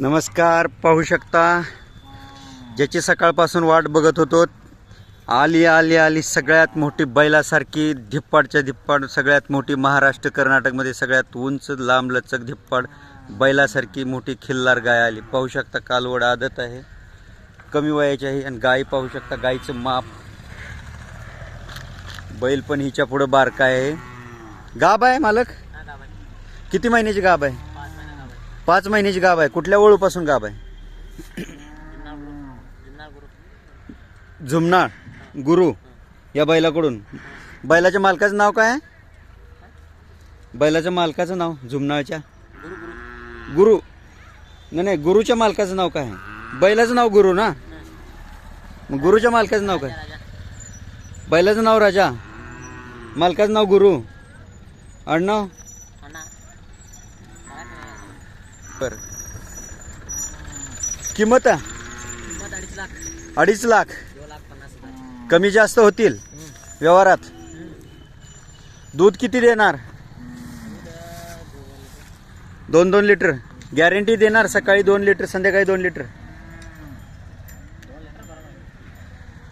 नमस्कार पाहू शकता? ज्याची सकाळपासून वाट बघत होतो आली आली आली सगळ्यात मोठी बैलासारखी धिप्पाडच्या धिप्पाड सगळ्यात मोठी महाराष्ट्र कर्नाटकमध्ये सगळ्यात उंच लांब लचक धिप्पाड बैलासारखी मोठी खिल्लार गाय आली. पाहू शकता कालवड आदत आहे कमी वयाची आहे आणि गाय पाहू शकता गायीचं माप. बैल पण हिच्या पुढं बारका आहे. गाब आहे मालक? किती महिन्याची गाब आहे? पाच महिन्याची गाब आहे. कुठल्या ओळूपासून गाब आहे? झुमनाळ. गुरु. या बैलाकडून. बैलाच्या मालकाचं नाव काय आहे? बैलाच्या मालकाचं नाव? झुमनाळच्या. गुरु. नाही नाही गुरुच्या मालकाचं नाव काय आहे? बैलाचं नाव गुरु ना? मग गुरुच्या मालकाचं नाव काय? बैलाचं नाव राजा. मालकाचं नाव गुरु. आडनाव? बर. किंमत? अडीच लाख. अडीच लाख दोन लाख पन्नास हजार कमी जास्त होतील व्यवहारात. दूध किती देणार? दोन दोन लिटर. गॅरंटी देणार सकाळी दोन लिटर संध्याकाळी दोन लिटर?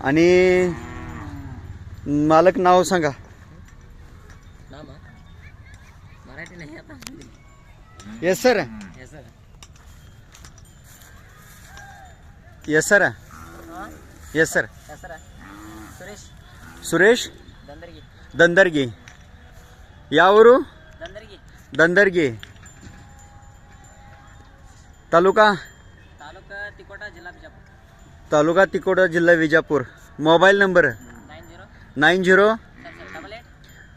आणि मालक नाव सांगा. मराठी नाही आता. Yes sir yes sir yes sir Suresh Dandargi ಯಾವೂರು? Dandargi taluka? Taluka Tikota ಜಿಲ್ಲಾ Vijapur mobile number nine zero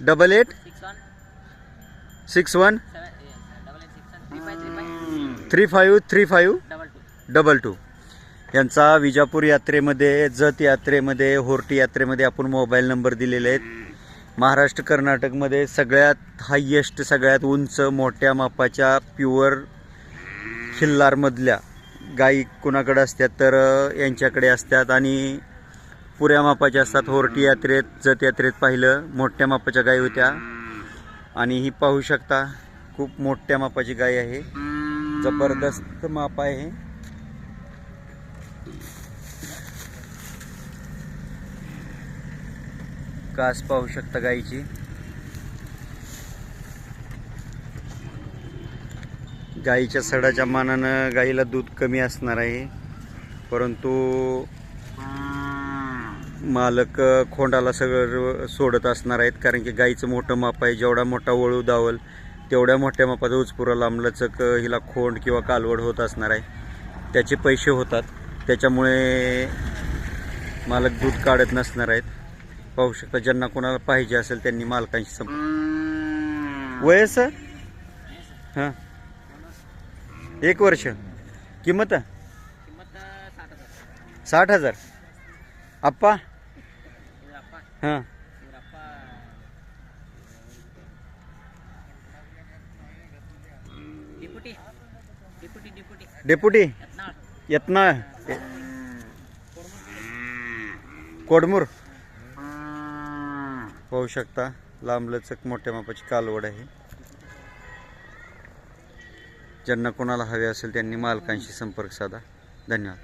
double eight six one three five three five? Double two double two यांचा विजापूर यात्रेमध्ये जत यात्रेमध्ये होर्टी यात्रेमध्ये आपण मोबाईल नंबर दिलेले आहेत. महाराष्ट्र कर्नाटकमध्ये सगळ्यात हायेस्ट सगळ्यात उंच मोठ्या मापाच्या प्युअर खिल्लारमधल्या गायी कुणाकडे असतात तर यांच्याकडे असतात. आणि पुऱ्या मापाच्या असतात होर्टी यात्रेत जत यात्रेत पाहिलं मोठ्या मापाच्या गायी होत्या. आणि ही पाहू शकता खूप मोठ्या मापाची गाय आहे. जबरदस्त माप आहे. कास पाहू शकता गाईची. गाईच्या सडाच्या मानानं गाईला दूध कमी असणार आहे. परंतु मालक खोंडाला सगळं सोडत असणार आहेत कारण की गाईचं मोठं माप आहे. जेवढा मोठा वळू दावल तेवढ्या मोठ्या मापात उचपुरा लांबलचक हिला खोंड किंवा कालवड होत असणार आहे. त्याचे पैसे होतात. त्याच्यामुळे मालक दूध काढत नसणार आहेत. पाहू शकता ज्यांना कोणाला पाहिजे असेल त्यांनी मालकांशी संप वय सर? हां. एक वर्ष. किंमत? साठ हजार. आप्पा? अप्पा हां. यत्नाळ यत्नाळ कोडमूर पाहू शकता. लांबलचक मोठ्या मापाची कालवड आहे. ज्यांना कोणाला हवे असेल त्यांनी मालकांशी संपर्क साधा. धन्यवाद.